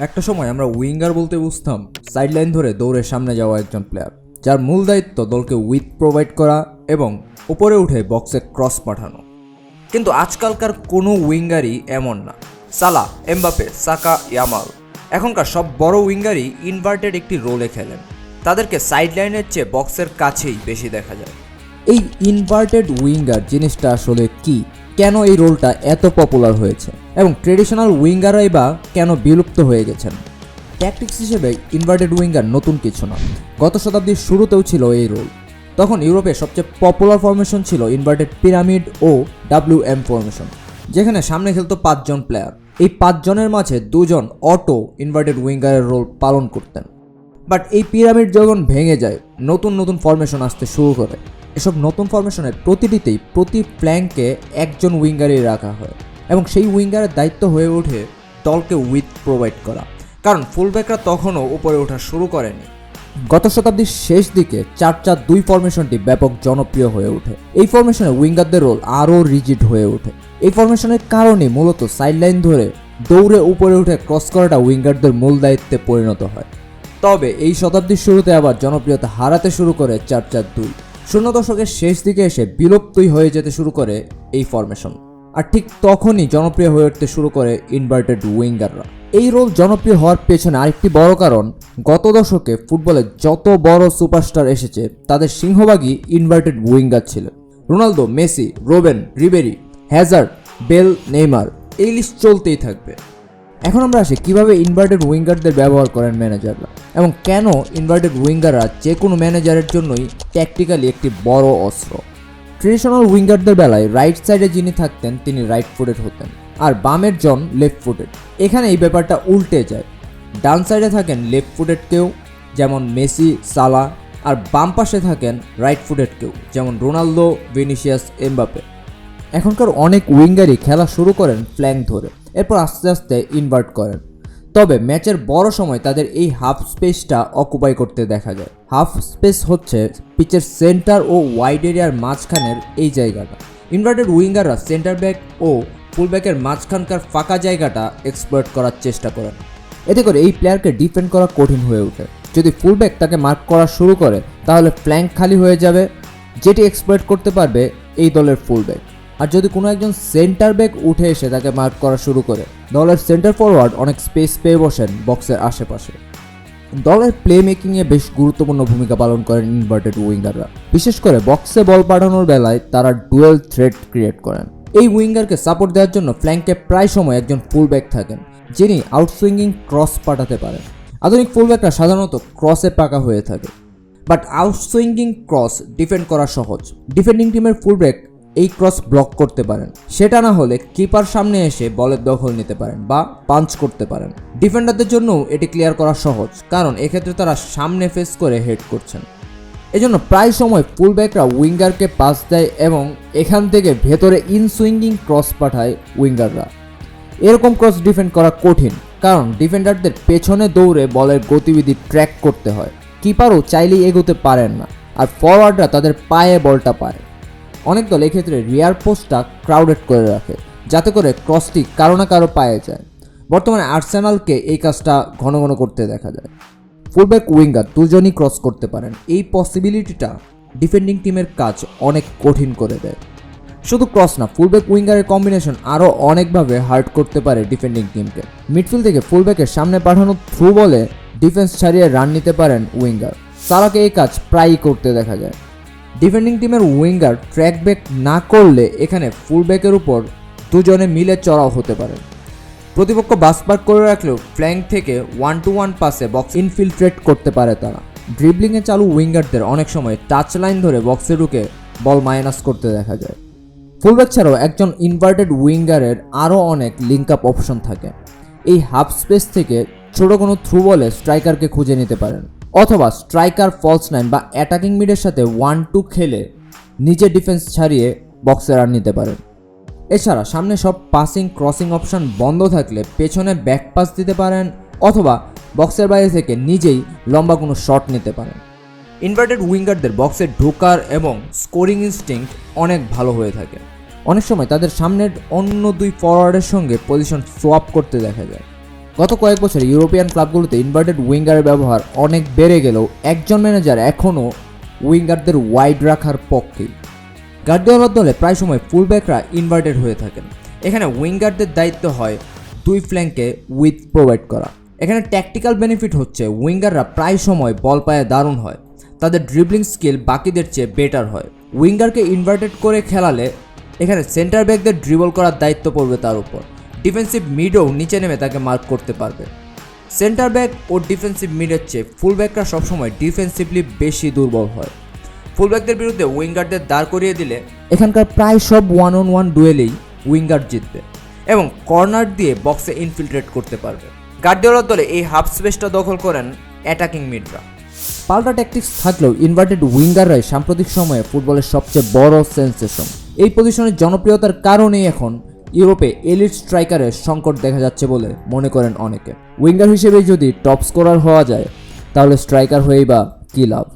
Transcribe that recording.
একটা সময় আমরা উইঙ্গার বলতে বুঝতাম সাইডলাইন ধরে দৌড়ে সামনে যাওয়া একজন প্লেয়ার যার মূল দায়িত্ব দলকে উইথ প্রোভাইড করা এবং উপরে উঠে বক্সে ক্রস পাঠানো। কিন্তু আজকালকার কোনো উইঙ্গারই এমন না। সালা এমবাপে সাকা, ইয়ামাল, এখনকার সব বড় উইঙ্গারই ইনভার্টেড একটি রোলে খেলেন। তাদেরকে সাইডলাইনের চেয়ে বক্সের কাছেই বেশি দেখা যায়। এই ইনভার্টেড উইঙ্গার জিনিসটা আসলে কি? কেন এই রোলটা এত পপুলার হয়েছে? এবং ট্রেডিশনাল উইঙ্গারই বা কেন বিলুপ্ত হয়ে গেছেন? ট্যাকটিক্স হিসেবে ইনভার্টেড উইঙ্গার নতুন কিছু না। গত শতাব্দীর শুরুতেও ছিল এই রোল। তখন ইউরোপে সবচেয়ে পপুলার ফরমেশন ছিল ইনভার্টেড পিরামিড ও ডাব্লিউ এম ফরমেশন যেখানে সামনে খেলতো পাঁচজন প্লেয়ার এই পাঁচজনের মাঝে দুজন অটো ইনভার্টেড উইঙ্গারের রোল পালন করতেন। বাট এই পিরামিড যখন ভেঙে যায়, নতুন নতুন ফরমেশন আসতে শুরু করে। এসব নতুন ফরমেশনের প্রতিটিতেই প্রতি ফ্ল্যাঙ্কে একজন উইঙ্গারই রাখা হয় এবং সেই উইঙ্গারের দায়িত্ব হয়ে ওঠে দলকে উইথ প্রোভাইড করা। কারণ ফুলব্যাকরা তখনও উপরে ওঠা শুরু করেনি। গত শতাব্দীর শেষ দিকে চার চার দুই ফরমেশনটি ব্যাপক জনপ্রিয় হয়ে ওঠে। এই ফরমেশনে উইঙ্গারদের রোল আরও রিজিড হয়ে ওঠে। এই ফরমেশনের কারণে মূলত সাইডলাইন ধরে দৌড়ে উপরে উঠে ক্রস করাটা উইঙ্গারদের মূল দায়িত্বে পরিণত হয়। তবে এই শতাব্দীর শুরুতে আবার জনপ্রিয়তা হারাতে শুরু করে চার চার দুই। শূন্য দশকের শেষ দিকে এসে বিলুপ্তই হয়ে যেতে শুরু করে এই ফরমেশন আর ঠিক তখনই জনপ্রিয় হয়ে উঠতে শুরু করে ইনভার্টেড উইঙ্গাররা এই রোল জনপ্রিয় হওয়ার পেছনে আরেকটি বড় কারণ, গত দশকে ফুটবলে যত বড় সুপারস্টার এসেছে, তাদের সিংহভাগই ইনভার্টেড উইঙ্গার ছিল। Ronaldo, Messi, Robben, Ribery, Hazard, Bale, Neymar, এই লিস্ট চলতেই থাকবে। এখন আমরা আসি কীভাবে ইনভার্টেড উইঙ্গারদের ব্যবহার করেন ম্যানেজাররা এবং কেন ইনভার্টেড উইঙ্গাররা যে কোনো ম্যানেজারের জন্যই ট্যাকটিক্যালি একটি বড় অস্ত্র। ট্রেডিশনাল উইঙ্গারদের বেলায় রাইট সাইডে যিনি থাকতেন, তিনি রাইট ফুটেড হতেন আর বামের জন লেফট ফুটেড এখানে এই ব্যাপারটা উল্টে যায়। ডান সাইডে থাকেন লেফট ফুটেড কেউ, যেমন মেসি, সালা, আর বাম পাশে থাকেন রাইট ফুটেড কেউ, যেমন রোনালদো, ভিনিসিয়াস এমবাপে এখনকার অনেক উইঙ্গারই খেলা শুরু করেন ফ্ল্যাঙ্ক ধরে। এরপর আস্তে আস্তে ইনভার্ট করেন। তবে ম্যাচের বড় সময় তাদের এই হাফ স্পেসটা অকুপাই করতে দেখা যায়। হাফ স্পেস হচ্ছে পিচের সেন্টার ও ওয়াইড এরিয়ার মাঝখানের এই জায়গাটা। ইনভার্টেড উইঙ্গাররা সেন্টার ব্যাক ও ফুলব্যাকের মাঝখানকার ফাঁকা জায়গাটা এক্সপ্লয়েট করার চেষ্টা করেন। এতে করে এই প্লেয়ারকে ডিফেন্ড করা কঠিন হয়ে ওঠে। যদি ফুলব্যাক তাকে মার্ক করা শুরু করে, তাহলে ফ্ল্যাঙ্ক খালি হয়ে যাবে, যেটি এক্সপ্লয়েট করতে পারবে এই দলের ফুলব্যাক আর যদি কোনো একজন সেন্টার ব্যাক উঠে এসে তাকে মার্ক করা শুরু করে, দলের সেন্টার ফরওয়ার্ড অনেক স্পেস পেয়ে বসেন বক্সের আশেপাশে। দলের প্লে মেকিংয়ে বেশ গুরুত্বপূর্ণ ভূমিকা পালন করেন ইনভার্টেড উইঙ্গাররা বিশেষ করে বক্সে বল পাঠানোর বেলায় তারা ডুয়েল থ্রেড ক্রিয়েট করেন। এই উইঙ্গারকে সাপোর্ট দেওয়ার জন্য ফ্ল্যাঙ্কে প্রায় সময় একজন ফুলব্যাক থাকেন, যিনি আউটসুইঙ্গিং ক্রস পাঠাতে পারেন। আধুনিক ফুলব্যাকরা সাধারণত ক্রসে পাকা হয়ে থাকে। বাট আউটসুইঙ্গিং ক্রস ডিফেন্ড করা সহজ। ডিফেন্ডিং টিমের ফুলব্যাক এই ক্রস ব্লক করতে পারেন। সেটা না হলে কিপার সামনে এসে বলের দখল নিতে পারেন বা পাঞ্চ করতে পারেন। ডিফেন্ডারদের জন্য এটি ক্লিয়ার করা সহজ, কারণ এক্ষেত্রে তারা সামনে ফেস করে হেড করছেন। এজন্য প্রায় সময় ফুল ফুলব্যাকরা উইঙ্গারকে পাস দেয় এবং এখান থেকে ভেতরে ইনসুইঙ্গিং ক্রস পাঠায় উইঙ্গাররা। এরকম ক্রস ডিফেন্ড করা কঠিন, কারণ ডিফেন্ডারদের পেছনে দৌড়ে বলের গতিবিধি ট্র্যাক করতে হয়। কিপারও চাইলেই এগোতে পারেন না, আর ফরওয়ার্ডরা তাদের পায়ে বলটা পায়। অনেক দল এক্ষেত্রে রিয়ার পোস্টটা ক্রাউডেড করে রাখে, যাতে করে ক্রসটি কারও না কারও পায়ে যায়। বর্তমানে আর্সেনালকে এই কাজটা ঘন ঘন করতে দেখা যায়। ফুলব্যাক উইঙ্গার দুজনই ক্রস করতে পারেন। এই পসিবিলিটিটা ডিফেন্ডিং টিমের কাজ অনেক কঠিন করে দেয়। শুধু ক্রস না ফুলব্যাক উইঙ্গারের কম্বিনেশন আরও অনেকভাবে হার্ট করতে পারে ডিফেন্ডিং টিমকে মিডফিল্ড থেকে ফুলব্যাকের সামনে পাঠানো থ্রু বলে ডিফেন্স ছাড়িয়ে রান নিতে পারেন উইঙ্গার সারাকে এই কাজ প্রায়ই করতে দেখা যায়। ডিফেন্ডিং টিমের উইঙ্গার ট্র্যাক ব্যাক না করলে এখানে ফুলব্যাকের উপর দুজনে মিলে চড়াও হতে পারে। প্রতিপক্ষ বাস পার্ক করে রাখলেও ফ্ল্যাঙ্ক থেকে ওয়ান টু ওয়ান পাসে বক্স ইনফিল্ট্রেট করতে পারে তারা। ড্রিবলিংয়ে চালু উইঙ্গারদের অনেক সময় টাচ লাইন ধরে বক্সে ঢুকে বল মাইনাস করতে দেখা যায়। ফুলব্যাক ছাড়াও একজন ইনভার্টেড উইঙ্গারের আরও অনেক লিঙ্ক আপ অপশন থাকে। এই হাফ স্পেস থেকে ছোট কোনো থ্রু বলে স্ট্রাইকারকে খুঁজে নিতে পারেন। অথবা স্ট্রাইকার ফলস নাইন বা অ্যাটাকিং মিডের সাথে ওয়ান টু খেলে নিজে ডিফেন্স ছাড়িয়ে বক্সে রান নিতে পারেন। এছাড়া সামনে সব পাসিং ক্রসিং অপশন বন্ধ থাকলে পেছনে ব্যাক পাস দিতে পারেন অথবা বক্সের বাইরে থেকে নিজেই লম্বা কোনো শট নিতে পারেন। ইনভার্টেড উইঙ্গারদের বক্সে ঢোকার এবং স্কোরিং ইনস্টিংক্ট অনেক ভালো হয়ে থাকে। অনেক সময় তাদের সামনের অন্য দুই ফরওয়ার্ডের সঙ্গে পজিশন সোয়াপ করতে দেখা যায়। গত কয়েক বছর ইউরোপিয়ান ক্লাবগুলোতে ইনভার্টেড উইঙ্গারের ব্যবহার অনেক বেড়ে গেলেও একজন ম্যানেজার এখনও উইঙ্গারদের ওয়াইড রাখার পক্ষেই গার্ডিওলার দলে প্রায় সময় ফুলব্যাকরা ইনভার্টেড হয়ে থাকেন। এখানে উইঙ্গারদের দায়িত্ব হয় দুই ফ্ল্যাঙ্কে উইথ প্রোভাইড করা। এখানে ট্যাকটিক্যাল বেনিফিট হচ্ছে উইঙ্গাররা প্রায় সময় বল পায়ে দারুণ হয়। তাদের ড্রিবলিং স্কিল বাকিদের চেয়ে বেটার হয়। উইঙ্গারকে ইনভার্টেড করে খেলালে এখানে সেন্টার ব্যাকদের ড্রিবল করার দায়িত্ব পড়বে তার উপর। ডিফেন্সিভ মিডও নিচে নেমে তাকে মার্ক করতে পারবে। সেন্টার ব্যাক ও ডিফেন্সিভ মিডের চেয়ে ফুলব্যাকরা সবসময় ডিফেন্সিভলি বেশি দুর্বল হয়। ফুলব্যাকদের বিরুদ্ধে উইঙ্গারদের দাঁড় করিয়ে দিলে এখানকার প্রায় সব ওয়ান অন ওয়ান ডুয়েলেই উইঙ্গার জিতবে এবং কর্নার দিয়ে বক্সে ইনফিল্ট্রেট করতে পারবে। গার্ডিওলার দলে এই হাফ স্পেসটা দখল করেন অ্যাটাকিং মিডরা পাল্টা ট্যাকটিক্স থাকলেও ইনভার্টেড উইঙ্গাররাই সাম্প্রতিক সময়ে ফুটবলের সবচেয়ে বড় সেন্সেশন এই পজিশনের জনপ্রিয়তার কারণেই এখন ইউরোপে এলিট স্ট্রাইকারের সংকট দেখা যাচ্ছে বলে মনে করেন অনেকে। উইঙ্গার হিসেবে যদি টপ স্কোরার হওয়া যায়, তাহলে স্ট্রাইকার হয়েই বা কী লাভ?